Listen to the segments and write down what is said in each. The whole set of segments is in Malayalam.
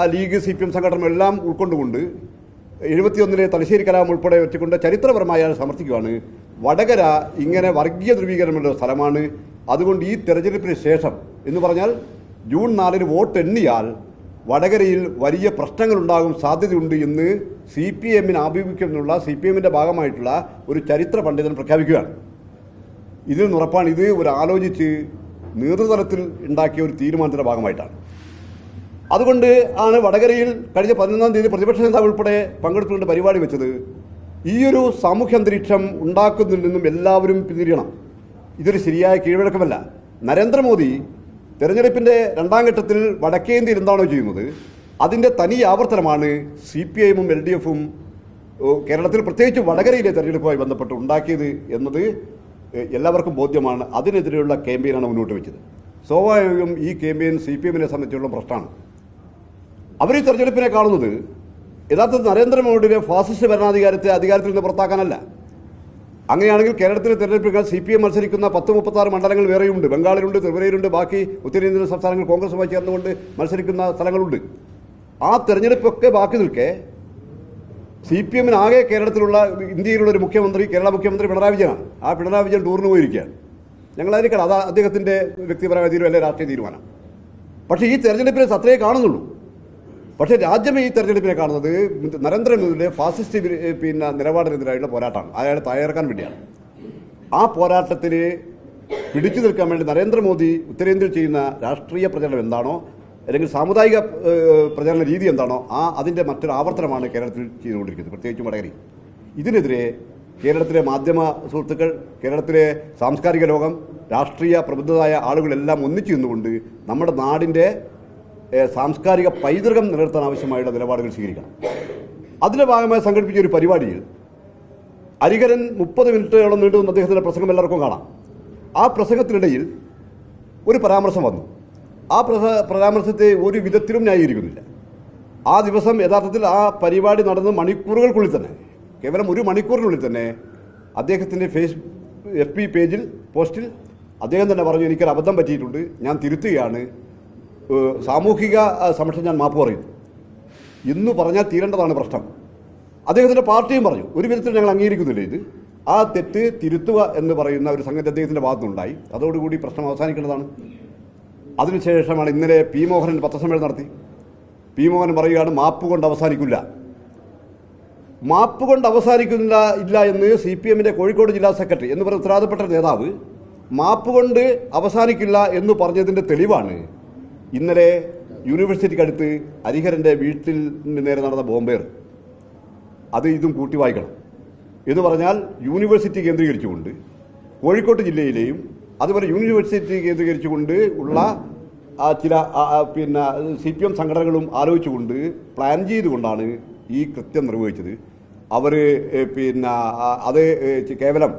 ആ ലീഗ് സി പി എം സംഘടന എല്ലാം ഉൾക്കൊണ്ടുകൊണ്ട് എഴുപത്തിയൊന്നിലെ തലശ്ശേരി കലാം ഉൾപ്പെടെ വെച്ചുകൊണ്ട് ചരിത്രപരമായി സമർത്ഥിക്കുകയാണ് വടകര ഇങ്ങനെ വർഗീയ ധ്രുവീകരണമുള്ള സ്ഥലമാണ്. അതുകൊണ്ട് ഈ തെരഞ്ഞെടുപ്പിന് ശേഷം എന്ന് പറഞ്ഞാൽ ജൂൺ നാലിന് വോട്ട് എണ്ണിയാൽ വടകരയിൽ വലിയ പ്രശ്നങ്ങളുണ്ടാകും സാധ്യതയുണ്ട് എന്ന് സി പി എമ്മിന് ആഭിമുഖ്യമെന്നുള്ള സി പി എമ്മിന്റെ ഭാഗമായിട്ടുള്ള ഒരു ചരിത്ര പണ്ഡിതൻ പ്രഖ്യാപിക്കുകയാണ്. ഇതിൽ നിന്നുറപ്പാണ് ഇത് ഒരു ആലോചിച്ച് നേതൃതലത്തിൽ ഉണ്ടാക്കിയ ഒരു തീരുമാനത്തിന്റെ ഭാഗമായിട്ടാണ്. അതുകൊണ്ട് ആണ് വടകരയിൽ കഴിഞ്ഞ പതിനൊന്നാം തീയതി പ്രതിപക്ഷ നേതാവ് ഉൾപ്പെടെ പങ്കെടുത്തുകൊണ്ട് പരിപാടി വെച്ചത്. ഈ ഒരു സാമൂഹ്യ അന്തരീക്ഷം ഉണ്ടാക്കുന്നതിൽ നിന്നും എല്ലാവരും പിന്തിരിയണം. ഇതൊരു ശരിയായ കീഴ്വഴക്കമല്ല. നരേന്ദ്രമോദി തെരഞ്ഞെടുപ്പിന്റെ രണ്ടാം ഘട്ടത്തിൽ വടക്കേന്ത്യയിൽ എന്താണോ ചെയ്യുന്നത് അതിന്റെ തനി ആവർത്തനമാണ് സി പി ഐഎമ്മും എൽ ഡി എഫും കേരളത്തിൽ പ്രത്യേകിച്ച് വടകരയിലെ തെരഞ്ഞെടുപ്പുമായി ബന്ധപ്പെട്ട് ഉണ്ടാക്കിയത് എന്നത് എല്ലാവർക്കും ബോധ്യമാണ്. അതിനെതിരെയുള്ള ക്യാമ്പയിനാണ് മുന്നോട്ട് വെച്ചത്. സ്വാഭാവികം ഈ ക്യാമ്പയിൻ സി പി എമ്മിനെ സംബന്ധിച്ചുള്ള പ്രശ്നമാണ്. അവർ ഈ തെരഞ്ഞെടുപ്പിനെ കാണുന്നത് യഥാർത്ഥത്തിൽ നരേന്ദ്രമോദിയുടെ ഫാസിസ്റ്റ് ഭരണാധികാരത്തെ അധികാരത്തിൽ നിന്ന് പുറത്താക്കാനല്ല. അങ്ങനെയാണെങ്കിൽ കേരളത്തിലെ തെരഞ്ഞെടുപ്പിൽ സി പി എം മത്സരിക്കുന്ന പത്ത് മുപ്പത്താറ് മണ്ഡലങ്ങൾ വേറെയുണ്ട്. ബംഗാളിലുണ്ട് ത്രിപുരയിലുണ്ട് ബാക്കി ഉത്തരേന്ത്യൻ സംസ്ഥാനങ്ങൾ കോൺഗ്രസുമായി ചേർന്നുകൊണ്ട് മത്സരിക്കുന്ന സ്ഥലങ്ങളുണ്ട്. ആ തെരഞ്ഞെടുപ്പൊക്കെ ബാക്കി നിൽക്കെ സി പി എമ്മിന് ആകെ കേരളത്തിലുള്ള ഇന്ത്യയിലുള്ള ഒരു മുഖ്യമന്ത്രി കേരള മുഖ്യമന്ത്രി പിണറായി വിജയനാണ്. ആ പിണറായി വിജയൻ ടൂറിന് പോയിരിക്കുകയാണ്. ഞങ്ങളായിരിക്കണം അത് അദ്ദേഹത്തിന്റെ വ്യക്തിപരമായ തീരുമാനം രാഷ്ട്രീയ തീരുമാനം. പക്ഷേ ഈ തെരഞ്ഞെടുപ്പിനെ സത്രയെ കാണുന്നുള്ളൂ. പക്ഷേ രാജ്യമേ ഈ തെരഞ്ഞെടുപ്പിനെ കാണുന്നത് നരേന്ദ്രമോദിയുടെ ഫാസിസ്റ്റ് പിന്നെ നിലപാടിനെതിരായുള്ള പോരാട്ടമാണ്. അയാളെ തയ്യാറാക്കാൻ വേണ്ടിയാണ്. ആ പോരാട്ടത്തിന് പിടിച്ചു നിൽക്കാൻ വേണ്ടി നരേന്ദ്രമോദി ഉത്തരേന്ത്യയിൽ ചെയ്യുന്ന രാഷ്ട്രീയ പ്രചരണം എന്താണോ അല്ലെങ്കിൽ സാമുദായിക പ്രചരണ രീതി എന്താണോ ആ അതിന്റെ മറ്റൊരു ആവർത്തനമാണ് കേരളത്തിൽ ചെയ്തുകൊണ്ടിരിക്കുന്നത്. പ്രത്യേകിച്ച് വടകരയിൽ ഇതിനെതിരെ കേരളത്തിലെ മാധ്യമ സുഹൃത്തുക്കൾ കേരളത്തിലെ സാംസ്കാരിക ലോകം രാഷ്ട്രീയ പ്രബുദ്ധരായ ആളുകളെല്ലാം ഒന്നിച്ചു നിന്നുകൊണ്ട് നമ്മുടെ നാടിന്റെ സാംസ്കാരിക പൈതൃകം നിലനിർത്താൻ ആവശ്യമായുള്ള നിലപാടുകൾ സ്വീകരിക്കണം. അതിന്റെ ഭാഗമായി സംഘടിപ്പിച്ച ഒരു പരിപാടിയിൽ അരികരൻ മുപ്പത് മിനിറ്റോളം നീണ്ടു വന്ന അദ്ദേഹത്തിന്റെ പ്രസംഗം എല്ലാവർക്കും കാണാം. ആ പ്രസംഗത്തിനിടയിൽ ഒരു പരാമർശം വന്നു. ആ പരാമർശത്തെ ഒരു വിധത്തിലും ന്യായീകരിക്കുന്നില്ല. ആ ദിവസം യഥാർത്ഥത്തിൽ ആ പരിപാടി നടന്ന് മണിക്കൂറുകൾക്കുള്ളിൽ തന്നെ. കേവലം ഒരു മണിക്കൂറിനുള്ളിൽ തന്നെ അദ്ദേഹത്തിന്റെ ഫേസ് എഫ് പേജിൽ പോസ്റ്റിൽ അദ്ദേഹം തന്നെ പറഞ്ഞു എനിക്കൊരു അബദ്ധം പറ്റിയിട്ടുണ്ട്. ഞാൻ തിരുത്തുകയാണ്. സാമൂഹിക സംരക്ഷണം ഞാൻ മാപ്പ് പറയുന്നു ഇന്ന് പറഞ്ഞാൽ തീരേണ്ടതാണ് പ്രശ്നം. അദ്ദേഹത്തിന്റെ പാർട്ടിയും പറഞ്ഞു. ഒരു വിധത്തിൽ ഞങ്ങൾ അംഗീകരിക്കുന്നില്ല ഇത്? ആ തെറ്റ് തിരുത്തുക എന്ന് പറയുന്ന ഒരു സംഗതി അദ്ദേഹത്തിന്റെ ഭാഗത്തുനിന്നുണ്ടായി. അതോടുകൂടി പ്രശ്നം അവസാനിക്കേണ്ടതാണ്. അതിനുശേഷമാണ് ഇന്നലെ പി മോഹനൻ പത്രസമ്മേളനം നടത്തി. പി മോഹൻ പറയുകയാണ് മാപ്പ് കൊണ്ട് അവസാനിക്കില്ല. മാപ്പ് കൊണ്ട് അവസാനിക്കുന്നില്ല ഇല്ല എന്ന് സി പി എമ്മിന്റെ കോഴിക്കോട് ജില്ലാ സെക്രട്ടറി എന്ന് പറയുന്ന ഉത്തരവാദപ്പെട്ട നേതാവ് മാപ്പ് കൊണ്ട് അവസാനിക്കില്ല എന്ന് പറഞ്ഞതിന്റെ തെളിവാണ് ഇന്നലെ യൂണിവേഴ്സിറ്റിക്ക് അടുത്ത് ഹരിഹരന്റെ വീട്ടിൽ നേരെ നടന്ന ബോംബേർ. അത് ഇതും കൂട്ടി വായിക്കണം. എന്ന് പറഞ്ഞാൽ യൂണിവേഴ്സിറ്റി കേന്ദ്രീകരിച്ചുകൊണ്ട് കോഴിക്കോട് ജില്ലയിലെയും അതുപോലെ യൂണിവേഴ്സിറ്റി കേന്ദ്രീകരിച്ചുകൊണ്ട് ഉള്ള ചില പിന്നെ സി പി എം സംഘടനകളും ആലോചിച്ചുകൊണ്ട് പ്ലാൻ ചെയ്തുകൊണ്ടാണ് ഈ കൃത്യം നിർവഹിച്ചത്. അവർ പിന്നെ അത് കേവലം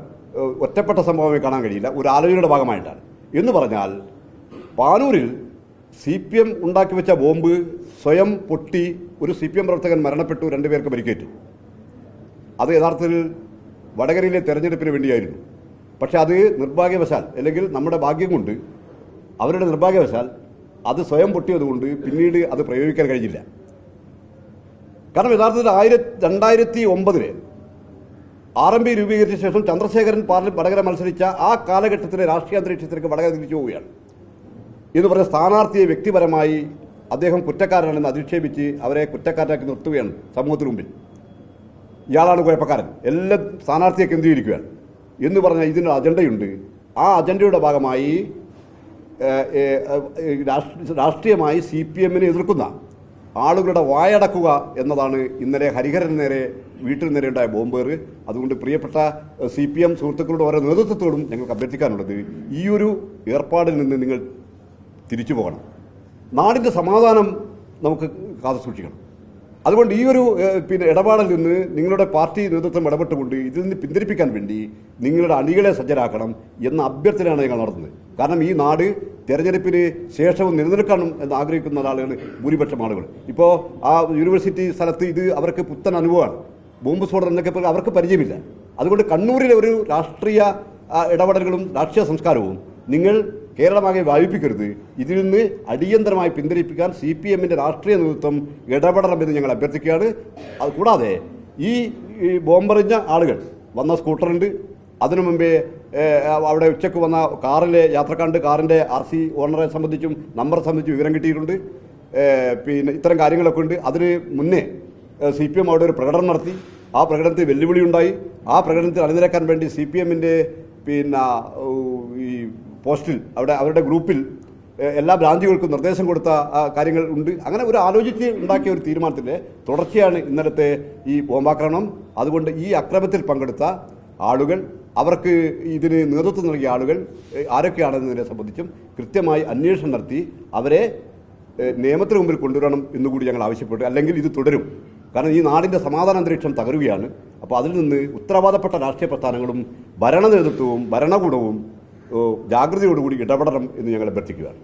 ഒറ്റപ്പെട്ട സംഭവമേ കാണാൻ കഴിയില്ല. ഒരു ആലോചനയുടെ ഭാഗമായിട്ടാണ്. എന്ന് പറഞ്ഞാൽ പാനൂരിൽ സി പി എം ഉണ്ടാക്കി വെച്ച ബോംബ് സ്വയം പൊട്ടി ഒരു സി പി എം പ്രവർത്തകൻ മരണപ്പെട്ടു രണ്ടുപേർക്ക് പരിക്കേറ്റു. അത് യഥാർത്ഥത്തിൽ വടകരയിലെ തെരഞ്ഞെടുപ്പിന് വേണ്ടിയായിരുന്നു. പക്ഷെ അത് നിർഭാഗ്യവശാൽ അല്ലെങ്കിൽ നമ്മുടെ ഭാഗ്യം കൊണ്ട് അവരുടെ നിർഭാഗ്യവശാൽ അത് സ്വയം പൊട്ടിയതുകൊണ്ട് പിന്നീട് അത് പ്രയോഗിക്കാൻ കഴിഞ്ഞില്ല. കാരണം യഥാർത്ഥത്തിൽ ആയിരത്തി രണ്ടായിരത്തി ഒമ്പതിൽ ആർ എം പി രൂപീകരിച്ച ശേഷം ചന്ദ്രശേഖരൻ പാർലി വടകര മത്സരിച്ച ആ കാലഘട്ടത്തിലെ രാഷ്ട്രീയ അന്തരീക്ഷത്തിലേക്ക് വടകര തിരിച്ചു പോവുകയാണ്. എന്ന് പറഞ്ഞ സ്ഥാനാർത്ഥിയെ വ്യക്തിപരമായി അദ്ദേഹം കുറ്റക്കാരനാണെന്ന് അധിക്ഷേപിച്ച് അവരെ കുറ്റക്കാരനാക്കി നിർത്തുകയാണ് സമൂഹത്തിന് മുമ്പിൽ. ഇയാളാണ് കുഴപ്പക്കാരൻ. എല്ലാം സ്ഥാനാർത്ഥിയെ കേന്ദ്രീകരിക്കുകയാണ്. എന്ന് പറഞ്ഞാൽ ഇതിനൊരു അജണ്ടയുണ്ട്. ആ അജണ്ടയുടെ ഭാഗമായി രാഷ്ട്രീയമായി സി പി എമ്മിനെ എതിർക്കുന്ന ആളുകളുടെ വായടക്കുക എന്നതാണ് ഇന്നലെ ഹരിഹരൻ നേരെ വീട്ടിൽ നേരെ ഉണ്ടായ ബോംബേർ അതുകൊണ്ട് പ്രിയപ്പെട്ട സി പി എം സുഹൃത്തുക്കളുടെ ഓരോ നേതൃത്വത്തോടും ഞങ്ങൾക്ക് അഭ്യർത്ഥിക്കാനുള്ളത് ഈ ഒരു ഏർപ്പാടിൽ നിന്ന് നിങ്ങൾ തിരിച്ചു പോകണം. നാടിന്റെ സമാധാനം നമുക്ക് കാത്തു സൂക്ഷിക്കണം. അതുകൊണ്ട് ഈ ഒരു പിന്നെ ഇടപാടിൽ നിന്ന് നിങ്ങളുടെ പാർട്ടി നേതൃത്വം ഇടപെട്ടുകൊണ്ട് ഇതിൽ നിന്ന് പിന്തിരിപ്പിക്കാൻ വേണ്ടി നിങ്ങളുടെ അണികളെ സജ്ജരാക്കണം എന്ന അഭ്യർത്ഥനയാണ് ഞങ്ങൾ നടത്തുന്നത്. കാരണം ഈ നാട് തെരഞ്ഞെടുപ്പിന് ശേഷവും നിലനിൽക്കണം എന്ന് ആഗ്രഹിക്കുന്ന ആളുകൾ ഭൂരിപക്ഷം ആളുകൾ. ഇപ്പോൾ ആ യൂണിവേഴ്സിറ്റി സ്ഥലത്ത് ഇത് അവർക്ക് പുത്തൻ അനുഭവമാണ്. ബോംബ് സ്ഫോടനം എന്നൊക്കെ അവർക്ക് പരിചയമില്ല. അതുകൊണ്ട് കണ്ണൂരിലെ ഒരു രാഷ്ട്രീയ ഇടപെടലുകളും രാഷ്ട്രീയ സംസ്കാരവും നിങ്ങൾ കേരളമാകെ വ്യാപിപ്പിക്കരുത്. ഇതിൽ നിന്ന് അടിയന്തരമായി പിന്തിരിപ്പിക്കാൻ സി പി എമ്മിന്റെ രാഷ്ട്രീയ നേതൃത്വം ഇടപെടണമെന്ന് ഞങ്ങൾ അഭ്യർത്ഥിക്കുകയാണ്. അത് കൂടാതെ ഈ ബോംബറിഞ്ഞ ബോംബെറിഞ്ഞ ആളുകൾ വന്ന സ്കൂട്ടറുണ്ട്. അതിനു മുമ്പേ അവിടെ ഉച്ചയ്ക്ക് വന്ന കാറിലെ യാത്രക്കാണ്ട് കാറിന്റെ ആർ സി ഓണറെ സംബന്ധിച്ചും നമ്പർ സംബന്ധിച്ചും വിവരം കിട്ടിയിട്ടുണ്ട്. പിന്നെ ഇത്തരം കാര്യങ്ങളൊക്കെ ഉണ്ട്. അതിന് മുന്നേ സി പി എം അവിടെ ഒരു പ്രകടനം നടത്തി. ആ പ്രകടനത്തിൽ വെല്ലുവിളി ഉണ്ടായി. ആ പ്രകടനത്തിൽ അണിനിരക്കാൻ വേണ്ടി സി പി എമ്മിന്റെ പിന്നെ ഈ പോസ്റ്റിൽ അവിടെ അവരുടെ ഗ്രൂപ്പിൽ എല്ലാ ബ്രാഞ്ചുകൾക്കും നിർദ്ദേശം കൊടുത്ത കാര്യങ്ങൾ ഉണ്ട്. അങ്ങനെ ഒരു ആലോചിച്ച് ഉണ്ടാക്കിയ ഒരു തീരുമാനത്തിന്റെ തുടർച്ചയാണ് ഇന്നലത്തെ ഈ ബോംബാക്രമണം. അതുകൊണ്ട് ഈ അക്രമത്തിൽ പങ്കെടുത്ത ആളുകൾ അവർക്ക് ഇതിന് നേതൃത്വം നൽകിയ ആളുകൾ ആരൊക്കെയാണെന്നതിനെ സംബന്ധിച്ചും കൃത്യമായി അന്വേഷണം നടത്തി അവരെ നിയമത്തിന് മുമ്പിൽ കൊണ്ടുവരണം എന്നുകൂടി ഞങ്ങൾ ആവശ്യപ്പെട്ടു. അല്ലെങ്കിൽ ഇത് തുടരും. കാരണം ഈ നാടിന്റെ സമാധാന അന്തരീക്ഷം തകരുകയാണ്. അപ്പോൾ അതിൽ നിന്ന് ഉത്തരവാദപ്പെട്ട രാഷ്ട്രീയ പ്രസ്ഥാനങ്ങളും ഭരണ നേതൃത്വവും ഭരണകൂടവും ജാഗ്രതയോടുകൂടി ഇടപെടണം എന്ന് ഞങ്ങൾ അഭ്യർത്ഥിക്കുകയാണ്.